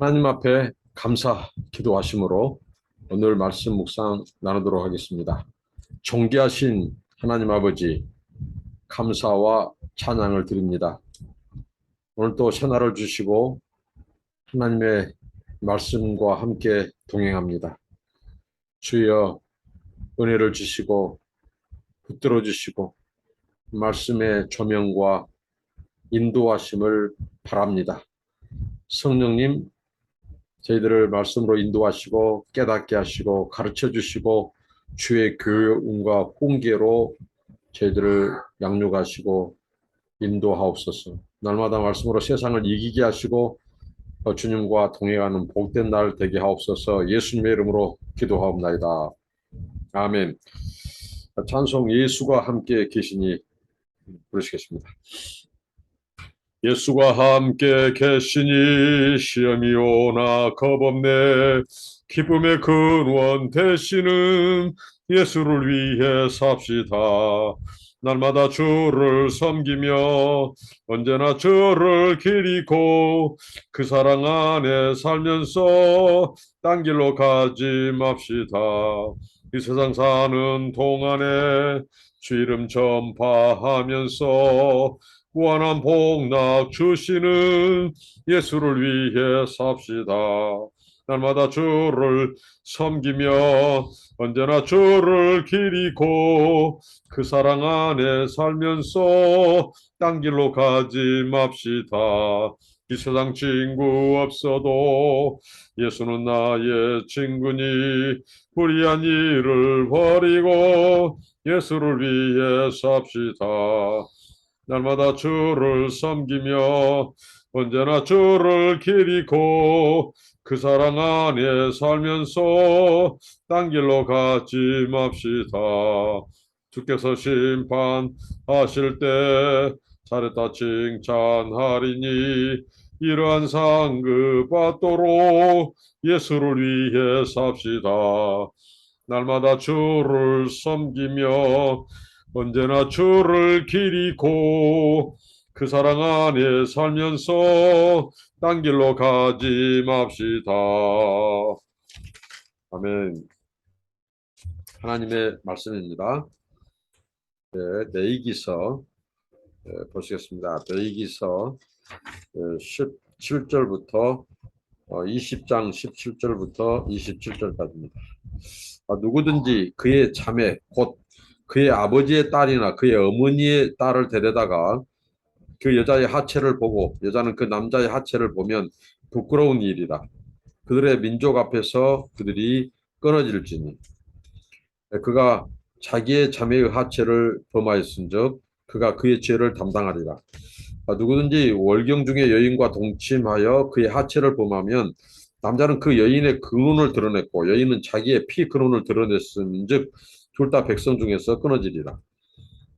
하나님 앞에 감사 기도하심으로 오늘 말씀 묵상 나누도록 하겠습니다. 존귀하신 하나님 아버지 감사와 찬양을 드립니다. 오늘 또 새날을 주시고 하나님의 말씀과 함께 동행합니다. 주여 은혜를 주시고 붙들어 주시고 말씀의 조명과 인도하심을 바랍니다. 성령님 저희들을 말씀으로 인도하시고 깨닫게 하시고 가르쳐 주시고 주의 교훈과 훈계로 저희들을 양육하시고 인도하옵소서. 날마다 말씀으로 세상을 이기게 하시고 어, 주님과 동행하는 복된 날 되게 하옵소서. 예수님의 이름으로 기도하옵나이다. 아멘. 찬송 예수가 함께 계시니 부르시겠습니다. 예수가 함께 계시니 시험이 오나 겁없네. 기쁨의 근원 되시는 예수를 위해 삽시다. 날마다 주를 섬기며 언제나 주를 기리고 그 사랑 안에 살면서 딴 길로 가지 맙시다. 이 세상 사는 동안에 주 이름 전파하면서 무한한 복락 주시는 예수를 위해 삽시다. 날마다 주를 섬기며 언제나 주를 기리고 그 사랑 안에 살면서 딴 길로 가지 맙시다. 이 세상 친구 없어도 예수는 나의 친구니 불의한 일을 버리고 예수를 위해 삽시다. 날마다 주를 섬기며 언제나 주를 기리고 그 사랑 안에 살면서 딴 길로 가지 맙시다. 주께서 심판하실 때 잘했다 칭찬하리니 이러한 상급 받도록 예수를 위해 삽시다. 날마다 주를 섬기며 언제나 주를 기리고 그 사랑 안에 살면서 딴 길로 가지 맙시다. 아멘. 하나님의 말씀입니다. 네, 내이기서 네, 보시겠습니다. 내이기서 17절부터 20장 17절부터 27절까지입니다. 아, 누구든지 그의 자매 곧 그의 아버지의 딸이나 그의 어머니의 딸을 데려다가 그 여자의 하체를 보고 여자는 그 남자의 하체를 보면 부끄러운 일이라. 그들의 민족 앞에서 그들이 끊어질지니 그가 자기의 자매의 하체를 범하였은즉 그가 그의 죄를 담당하리라. 아, 누구든지 월경 중에 여인과 동침하여 그의 하체를 범하면 남자는 그 여인의 근원을 드러냈고 여인은 자기의 피 근원을 드러냈음즉 둘 다 백성 중에서 끊어지리라.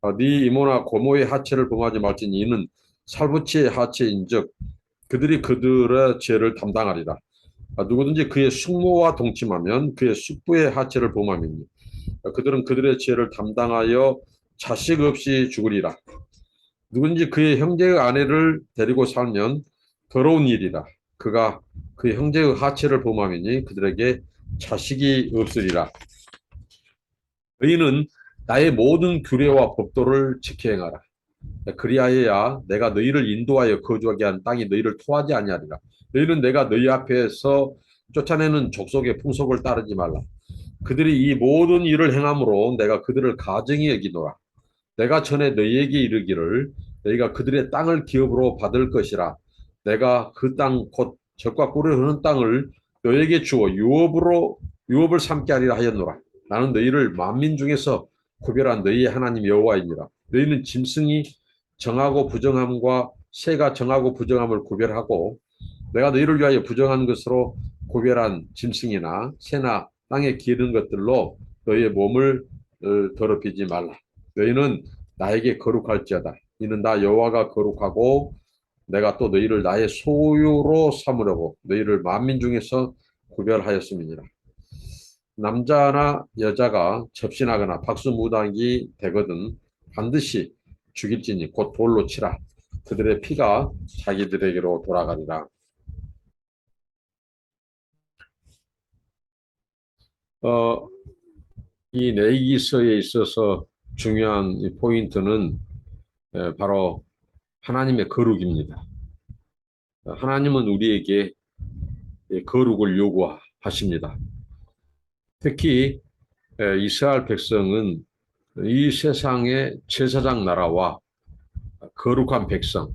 아, 네 이모나 고모의 하체를 범하지 말지니 이는 살부치의 하체인즉 그들이 그들의 죄를 담당하리라. 아, 누구든지 그의 숙모와 동침하면 그의 숙부의 하체를 아, 그들은 그들의 죄를 담당하여 자식 없이 죽으리라. 누군지 그의 형제의 아내를 데리고 살면 더러운 일이라. 그가 그 형제의 하체를 범하면이 그들에게 자식이 없으리라. 너희는 나의 모든 규례와 법도를 지켜 행하라. 그리하여야 내가 너희를 인도하여 거주하게 한 땅이 너희를 토하지 아니하리라. 너희는 내가 너희 앞에서 쫓아내는 족속의 풍속을 따르지 말라. 그들이 이 모든 일을 행함으로 내가 그들을 가정히 여기노라. 내가 전에 너희에게 이르기를 너희가 그들의 땅을 기업으로 받을 것이라. 내가 그 땅 곧 적과 꿀을 흐는 땅을 너희에게 주어 유업으로 유업을 삼게 하리라 하였노라. 나는 너희를 만민 중에서 구별한 너희의 하나님 여호와이니라. 너희는 짐승이 정하고 부정함과 새가 정하고 부정함을 구별하고 내가 너희를 위하여 부정한 것으로 구별한 짐승이나 새나 땅에 기른 것들로 너희의 몸을 어, 더럽히지 말라. 너희는 나에게 거룩할지어다. 이는 나 여호와가 거룩하고 내가 또 너희를 나의 소유로 삼으려고 너희를 만민 중에서 구별하였음이니라. 남자나 여자가 접신하거나 박수무당이 되거든 반드시 죽일지니 곧 돌로 치라. 그들의 피가 자기들에게로 돌아가리라. 어, 이 내기서에 있어서 중요한 포인트는 바로 하나님의 거룩입니다. 하나님은 우리에게 거룩을 요구하십니다. 특히 에, 이스라엘 백성은 이 세상의 제사장 나라와 거룩한 백성을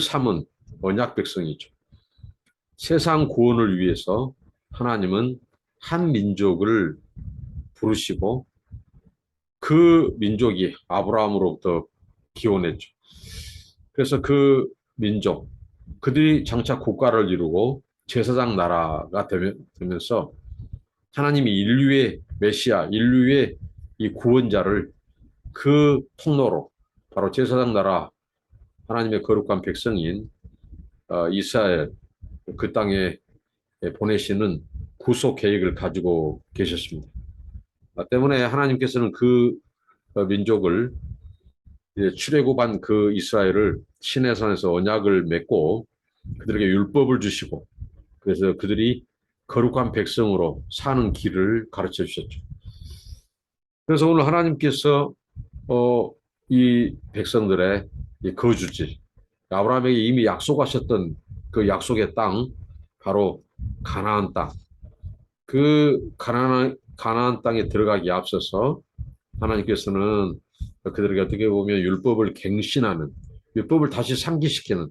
삼은 언약 백성이죠. 세상 구원을 위해서 하나님은 한 민족을 부르시고 그 민족이 아브라함으로부터 기원했죠. 그래서 그 민족, 그들이 장차 국가를 이루고 제사장 나라가 되면- 되면서 하나님이 인류의 메시아, 인류의 이 구원자를 그 통로로 바로 제사장 나라 하나님의 거룩한 백성인 어, 이스라엘 그 땅에 보내시는 구속 계획을 가지고 계셨습니다. 아, 때문에 하나님께서는 그 어, 민족을 출애굽한 그 이스라엘을 시내산에서 언약을 맺고 그들에게 율법을 주시고 그래서 그들이 거룩한 백성으로 사는 길을 가르쳐 주셨죠. 그래서 오늘 하나님께서 어, 이 백성들의 이 거주지 아브라함에게 이미 약속하셨던 그 약속의 땅 바로 가나안 땅. 그 가나안 가나안 땅에 들어가기 앞서서 하나님께서는 그들에게 어떻게 보면 율법을 갱신하는 율법을 다시 상기시키는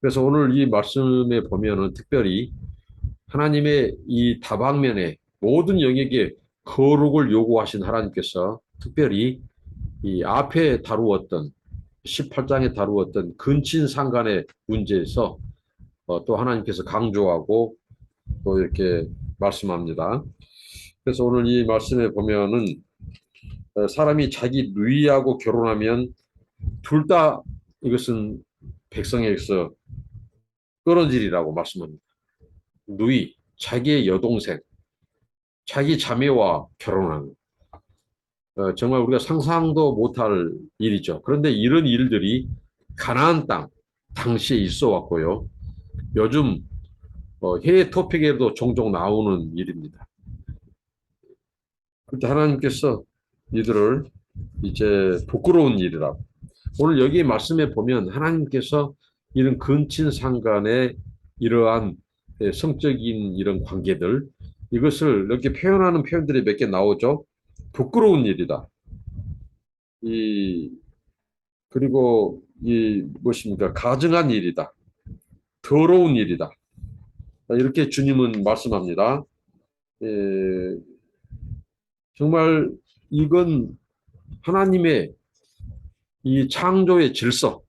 그래서 오늘 이 말씀에 보면은 특별히 하나님의 이 다방면에 모든 영역에 거룩을 요구하신 하나님께서 특별히 이 앞에 다루었던 18장에 다루었던 근친 상간의 문제에서 어, 또 하나님께서 강조하고 또 이렇게 말씀합니다. 그래서 오늘 이 말씀에 보면은 어, 사람이 자기 누이하고 결혼하면 둘 다 이것은 백성에게서 끊어지리라고 말씀합니다. 누이, 자기의 여동생, 자기 자매와 결혼하는 어, 정말 우리가 상상도 못할 일이죠. 그런데 이런 일들이 가나안 땅 당시에 있어 왔고요. 요즘 어, 해외 토픽에도 종종 나오는 일입니다. 그때 하나님께서 이들을 이제 부끄러운 일이라고. 오늘 여기 말씀에 보면 하나님께서 이런 근친 상간의 이러한 예, 성적인 이런 관계들 이것을 이렇게 표현하는 표현들이 몇 개 나오죠. 부끄러운 일이다. 이 그리고 이 무엇입니까? 가증한 일이다. 더러운 일이다. 이렇게 주님은 말씀합니다. 에, 정말 이건 하나님의 이 창조의 질서,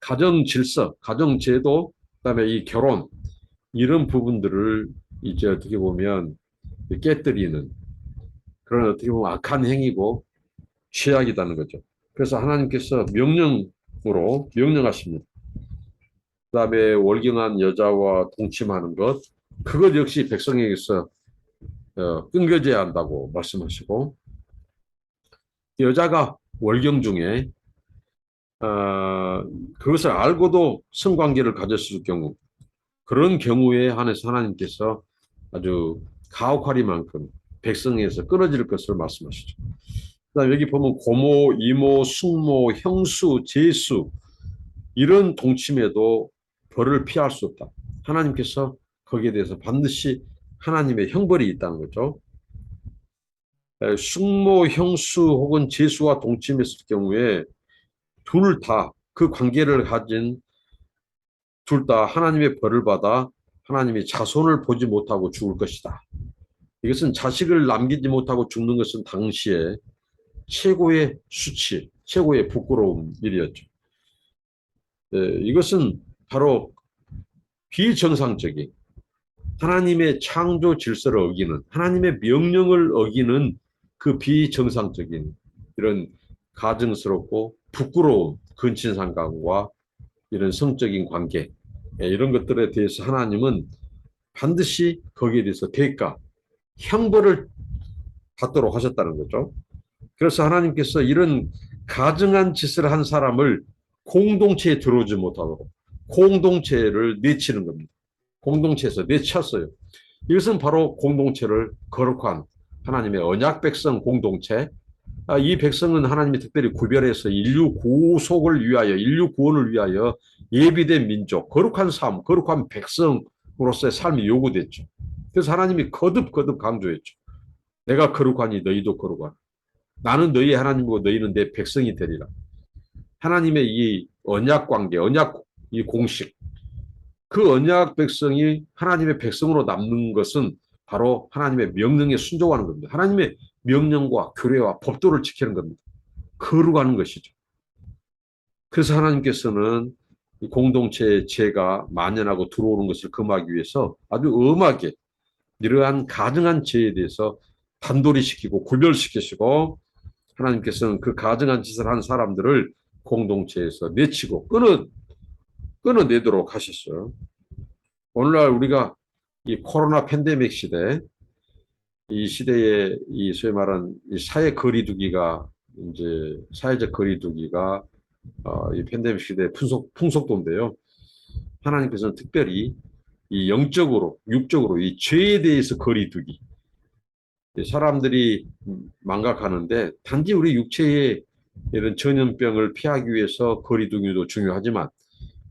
가정 질서, 가정 제도, 그다음에 이 결혼 이런 부분들을 이제 어떻게 보면 깨뜨리는 그런 어떻게 보면 악한 행위고 죄악이라는 거죠. 그래서 하나님께서 명령으로 명령하십니다. 그 다음에 월경한 여자와 동침하는 것, 그것 역시 백성에게서 어, 끊겨져야 한다고 말씀하시고 여자가 월경 중에 어, 그것을 알고도 성관계를 가졌을 경우 그런 경우에 한해서 하나님께서 아주 가혹하리만큼 백성에서 끊어질 것을 말씀하시죠. 그다음 여기 보면 고모, 이모, 숙모, 형수, 제수 이런 동침에도 벌을 피할 수 없다. 하나님께서 거기에 대해서 반드시 하나님의 형벌이 있다는 거죠. 에, 숙모, 형수 혹은 제수와 동침했을 경우에 둘 다 그 관계를 가진 둘 다 하나님의 벌을 받아 하나님이 자손을 보지 못하고 죽을 것이다. 이것은 자식을 남기지 못하고 죽는 것은 당시에 최고의 수치, 최고의 부끄러운 일이었죠. 에, 이것은 바로 비정상적인 하나님의 창조 질서를 어기는 하나님의 명령을 어기는 그 비정상적인 이런 가증스럽고 부끄러운 근친상간과 이런 성적인 관계 예, 이런 것들에 대해서 하나님은 반드시 거기에 대해서 대가 형벌을 받도록 하셨다는 거죠. 그래서 하나님께서 이런 가증한 짓을 한 사람을 공동체에 들어오지 못하도록 공동체를 내치는 겁니다. 공동체에서 내쳤어요. 이것은 바로 공동체를 거룩한 하나님의 언약 백성 공동체. 아, 이 백성은 하나님이 특별히 구별해서 인류 구속을 위하여, 인류 구원을 위하여 예비된 민족, 거룩한 삶, 거룩한 백성으로서의 삶이 요구됐죠. 그래서 하나님이 거듭거듭 강조했죠. 내가 거룩하니 너희도 거룩하라. 나는 너희 하나님이고 너희는 내 백성이 되리라. 하나님의 이 언약 관계, 언약 이 공식, 그 언약 백성이 하나님의 백성으로 남는 것은 바로 하나님의 명령에 순종하는 겁니다. 하나님의 명령과 규례와 법도를 지키는 겁니다. 거룩하는 것이죠. 그래서 하나님께서는 이 공동체의 죄가 만연하고 들어오는 것을 금하기 위해서 아주 엄하게 이러한 가증한 죄에 대해서 단돌이 시키고 구별시키시고 하나님께서는 그 가증한 짓을 한 사람들을 공동체에서 내치고 끊어 끊어내도록 하셨어요. 오늘날 우리가 이 코로나 팬데믹 시대, 이 시대에 이 소위 말하는 이 사회 거리두기가 이제 사회적 거리두기가 어, 이 팬데믹 시대의 풍속, 풍속도인데요. 하나님께서는 특별히 이 영적으로, 육적으로 이 죄에 대해서 거리두기. 이 사람들이 망각하는데 단지 우리 육체의 이런 전염병을 피하기 위해서 거리두기도 중요하지만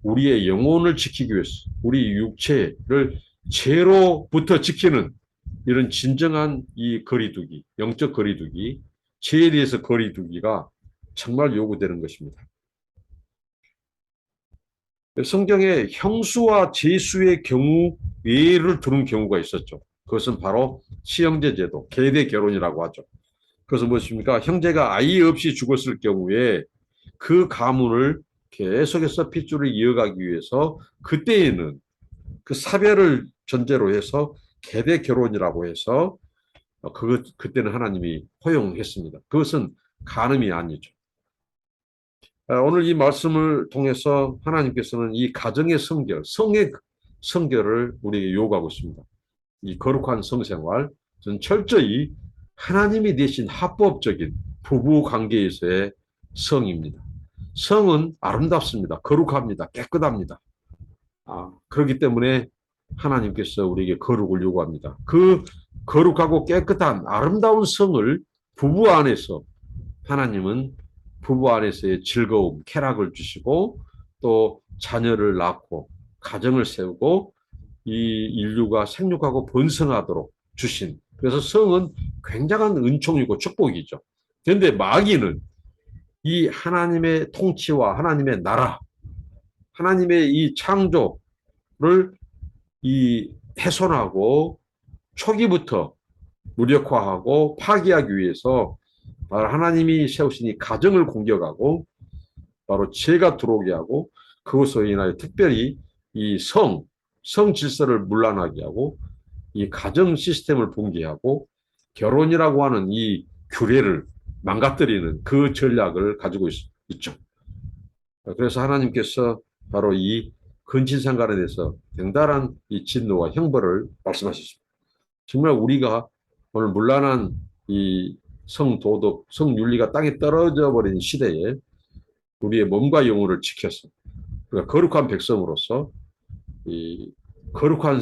우리의 영혼을 지키기 위해서 우리 육체를 죄로부터 지키는 이런 진정한 이 거리두기, 영적 거리두기, 죄에 대해서 거리두기가 정말 요구되는 것입니다. 성경에 형수와 제수의 경우 예를 두는 경우가 있었죠. 그것은 바로 시형제 제도, 계대 결혼이라고 하죠. 그것은 무엇입니까? 형제가 아이 없이 죽었을 경우에 그 가문을 계속해서 핏줄을 이어가기 위해서 그때에는 그 사별을 전제로 해서 계대 결혼이라고 해서 그 그때는 하나님이 허용했습니다. 그것은 간음이 아니죠. 아, 오늘 이 말씀을 통해서 하나님께서는 이 가정의 성결, 성의 성결을 우리에게 요구하고 있습니다. 이 거룩한 성생활, 저는 철저히 하나님이 대신 합법적인 부부 관계에서의 성입니다. 성은 아름답습니다. 거룩합니다. 깨끗합니다. 아, 그렇기 때문에 하나님께서 우리에게 거룩을 요구합니다. 그 거룩하고 깨끗한 아름다운 성을 부부 안에서 하나님은 부부 안에서의 즐거움, 쾌락을 주시고 또 자녀를 낳고 가정을 세우고 이 인류가 생육하고 번성하도록 주신 그래서 성은 굉장한 은총이고 축복이죠. 그런데 마귀는 이 하나님의 통치와 하나님의 나라, 하나님의 이 창조를 이 훼손하고 초기부터 무력화하고 파기하기 위해서 바로 하나님이 세우신 이 가정을 공격하고 바로 죄가 들어오게 하고 그것으로 인하여 특별히 이 성, 성 질서를 문란하게 하고 이 가정 시스템을 붕괴하고 결혼이라고 하는 이 규례를 망가뜨리는 그 전략을 가지고 있, 있죠. 그래서 하나님께서 바로 이 근친상간에 대해서 굉달한 이 진노와 형벌을 말씀하셨습니다. 정말 우리가 오늘 문란한 이 성도덕, 성윤리가 땅에 떨어져 버린 시대에 우리의 몸과 영혼을 지켜서 그러니까 거룩한 백성으로서 이 거룩한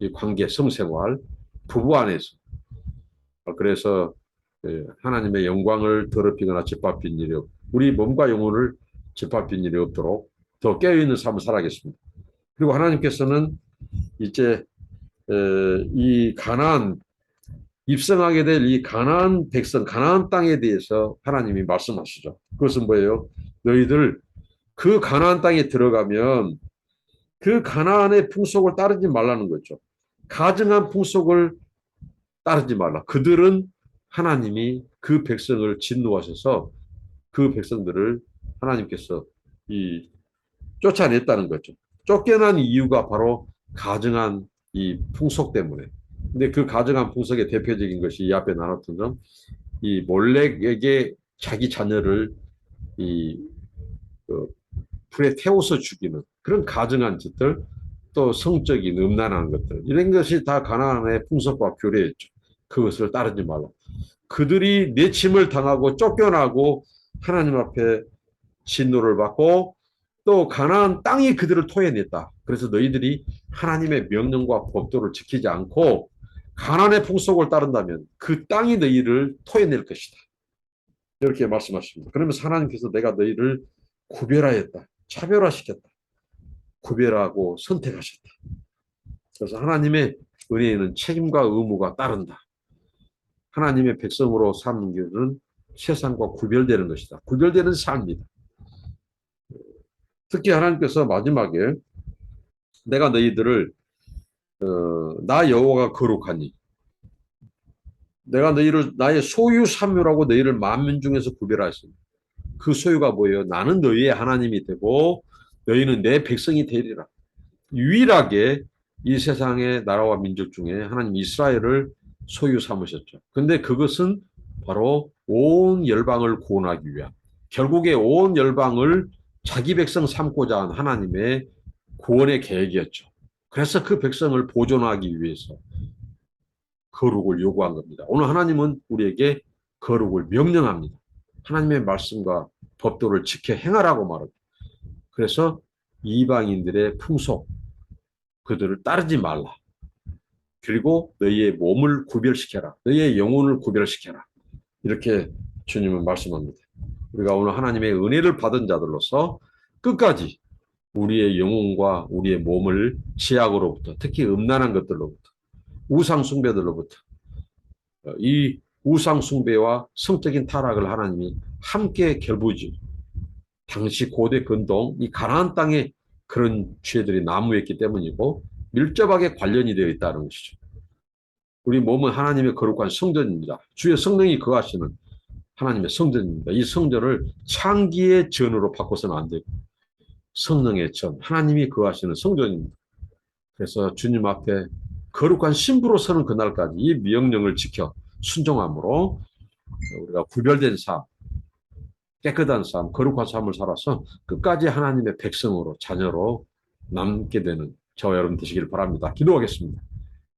이 관계, 성생활, 부부 안에서 그래서 예, 하나님의 영광을 더럽히거나 짓밟힌 일이 없, 우리 몸과 영혼을 짓밟힌 일이 없도록 더 깨어있는 삶을 살아겠습니다. 그리고 하나님께서는 이제 이 가나안 입성하게 될 이 가나안 백성, 가나안 땅에 대해서 하나님이 말씀하시죠. 그것은 뭐예요? 너희들 그 가나안 땅에 들어가면 그 가나안의 풍속을 따르지 말라는 거죠. 가증한 풍속을 따르지 말라. 그들은 하나님이 그 백성을 진노하셔서 그 백성들을 하나님께서 이 쫓아냈다는 거죠. 쫓겨난 이유가 바로 가증한 이 풍속 때문에. 근데 그 가증한 풍속의 대표적인 것이 이 앞에 나눴던 점, 이 몰렉에게 자기 자녀를 이 그, 불에 태워서 죽이는 그런 가증한 짓들, 또 성적인 음란한 것들 이런 것이 다 가나안의 풍속과 교례였죠. 그것을 따르지 말라. 그들이 내침을 당하고 쫓겨나고 하나님 앞에 진노를 받고 또 가나안 땅이 그들을 토해냈다. 그래서 너희들이 하나님의 명령과 법도를 지키지 않고 가나안의 풍속을 따른다면 그 땅이 너희를 토해낼 것이다. 이렇게 말씀하십니다. 그러면서 하나님께서 내가 너희를 구별하였다. 차별화시켰다. 구별하고 선택하셨다. 그래서 하나님의 은혜에는 책임과 의무가 따른다. 하나님의 백성으로 삼는 것은 세상과 구별되는 것이다. 구별되는 삶이다. 특히 하나님께서 마지막에 내가 너희들을 어, 나 여호와가 거룩하니 내가 너희를 나의 소유 삼유라고 너희를 만민 중에서 구별하십니다. 그 소유가 뭐예요? 나는 너희의 하나님이 되고 너희는 내 백성이 되리라. 유일하게 이 세상의 나라와 민족 중에 하나님 이스라엘을 소유 삼으셨죠. 근데 그것은 바로 온 열방을 구원하기 위한 결국에 온 열방을 자기 백성 삼고자 한 하나님의 구원의 계획이었죠. 그래서 그 백성을 보존하기 위해서 거룩을 요구한 겁니다. 오늘 하나님은 우리에게 거룩을 명령합니다. 하나님의 말씀과 법도를 지켜 행하라고 말합니다. 그래서 이방인들의 풍속, 그들을 따르지 말라. 그리고 너희의 몸을 구별시켜라. 너희의 영혼을 구별시켜라. 이렇게 주님은 말씀합니다. 우리가 오늘 하나님의 은혜를 받은 자들로서 끝까지 우리의 영혼과 우리의 몸을 제약으로부터 특히 음란한 것들로부터 우상 숭배들로부터 어, 이 우상 숭배와 성적인 타락을 하나님이 함께 결부지 당시 고대 근동 이 가나안 땅에 그런 죄들이 난무했기 때문이고 밀접하게 관련이 되어 있다는 것이죠. 우리 몸은 하나님의 거룩한 성전입니다. 주의 성령이 거하시는 하나님의 성전입니다. 이 성전을 창기의 전으로 바꿔서는 안 되고 성령의 전, 하나님이 거하시는 성전입니다. 그래서 주님 앞에 거룩한 신부로 서는 그날까지 이 명령을 지켜 순종함으로 우리가 구별된 삶, 깨끗한 삶, 거룩한 삶을 살아서 끝까지 하나님의 백성으로 자녀로 남게 되는 저와 여러분 되시길 바랍니다. 기도하겠습니다.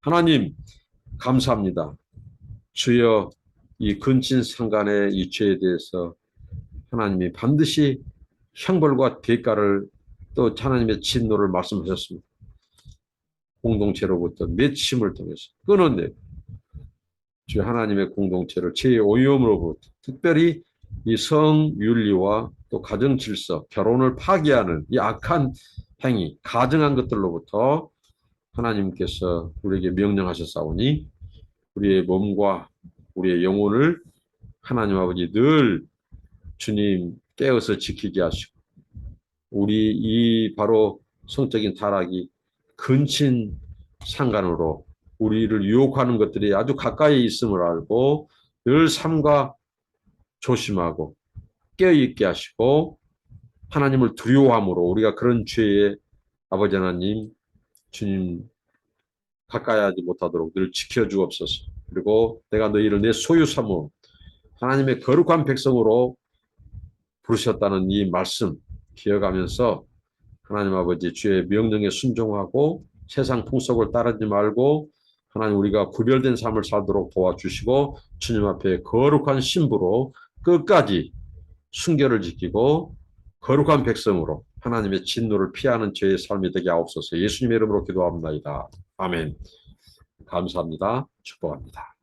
하나님 감사합니다. 주여 이 근친 상간의 이 죄에 대해서 하나님이 반드시 형벌과 대가를 또 하나님의 진노를 말씀하셨습니다. 공동체로부터 맺힘을 통해서 끊어내 주 하나님의 공동체를 죄의 오염으로부터 특별히 이 성윤리와 또 가정 질서, 결혼을 파괴하는 이 악한 행위, 가증한 것들로부터 하나님께서 우리에게 명령하셨사오니 우리의 몸과 우리의 영혼을 하나님 아버지 늘 주님 깨어서 지키게 하시고 우리 이 바로 성적인 타락이 근친 상간으로 우리를 유혹하는 것들이 아주 가까이 있음을 알고 늘 삶과 조심하고 깨어있게 하시고 하나님을 두려워함으로 우리가 그런 죄에 아버지 하나님 주님 가까이 하지 못하도록 늘 지켜주옵소서. 그리고 내가 너희를 내 소유 삼어 하나님의 거룩한 백성으로 부르셨다는 이 말씀 기억하면서 하나님 아버지 주의 명령에 순종하고 세상 풍속을 따르지 말고 하나님 우리가 구별된 삶을 살도록 도와주시고 주님 앞에 거룩한 신부로 끝까지 순결을 지키고 거룩한 백성으로 하나님의 진노를 피하는 죄의 삶이 되게 하옵소서 예수님의 이름으로 기도합니다. 아멘. 감사합니다. 축복합니다.